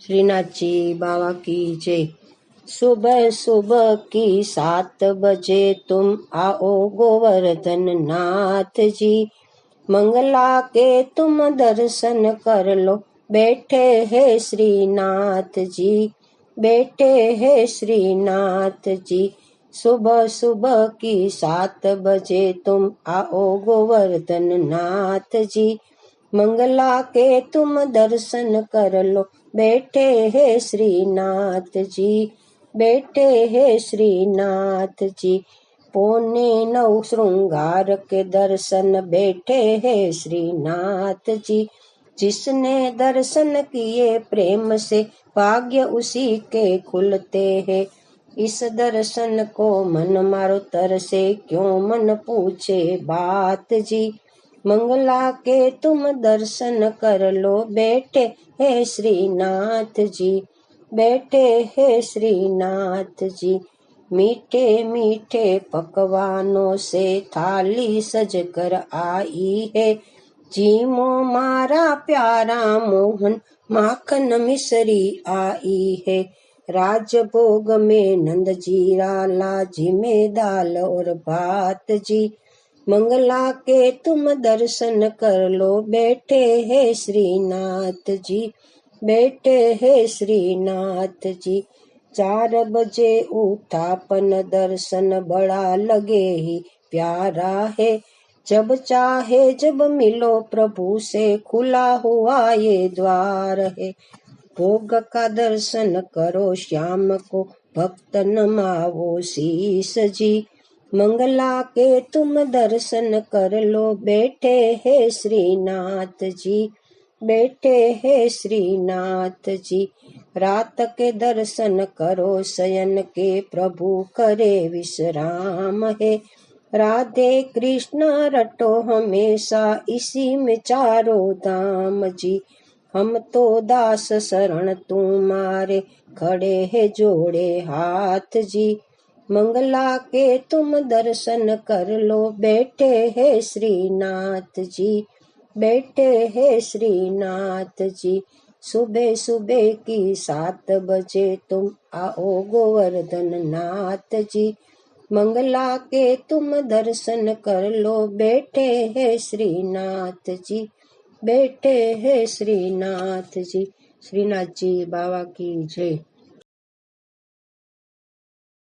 श्रीनाथ जी बाबा की जय सुबह सुबह की सात बजे तुम आओ गोवर्धन नाथ जी मंगला के तुम दर्शन कर लो बैठे है श्रीनाथ जी बैठे है श्रीनाथ जी सुबह सुबह की सात बजे तुम आओ गोवर्धन नाथ जी मंगला के तुम दर्शन कर लो। बैठे है श्रीनाथ जी बैठे है श्रीनाथ जी पोने नौ श्रृंगार के दर्शन, बैठे है श्रीनाथ जी जिसने दर्शन किए प्रेम से, भाग्य उसी के खुलते हैं। इस दर्शन को मन मारो तर से क्यों मन पूछे बात जी? मंगला के तुम दर्शन कर लो बैठे हे श्रीनाथ जी बैठे हे श्रीनाथ जी मीठे मीठे पकवानों से थाली सज कर आई है जीमो मारा प्यारा मोहन माखन मिसरी आई है राजभोग में नंद जी राला जी में दाल और भात जी मंगला के तुम दर्शन कर लो। बैठे है श्रीनाथ जी बैठे है श्रीनाथ जी चार बजे उठापन दर्शन बड़ा लगे ही। प्यारा है, जब चाहे जब मिलो, प्रभु से खुला हुआ ये द्वार है। भोग का दर्शन करो, श्याम को भक्त नमावो शीस जी। मंगला के तुम दर्शन कर लो बैठे है श्रीनाथ जी बैठे है श्रीनाथ जी रात के दर्शन करो शयन के प्रभु करे विश्राम है राधे कृष्ण रटो हमेशा इसी में चारो धाम जी हम तो दास शरण तुम्हारे खड़े है जोड़े हाथ जी मंगला के तुम दर्शन कर लो। बैठे है श्रीनाथ जी, बैठे है श्रीनाथ जी। सुबह सुबह की सात बजे तुम आओ गोवर्धन नाथ जी। मंगला के तुम दर्शन कर लो। बैठे है श्रीनाथ जी, बैठे है श्रीनाथ जी। श्रीनाथ जी, बाबा की जय।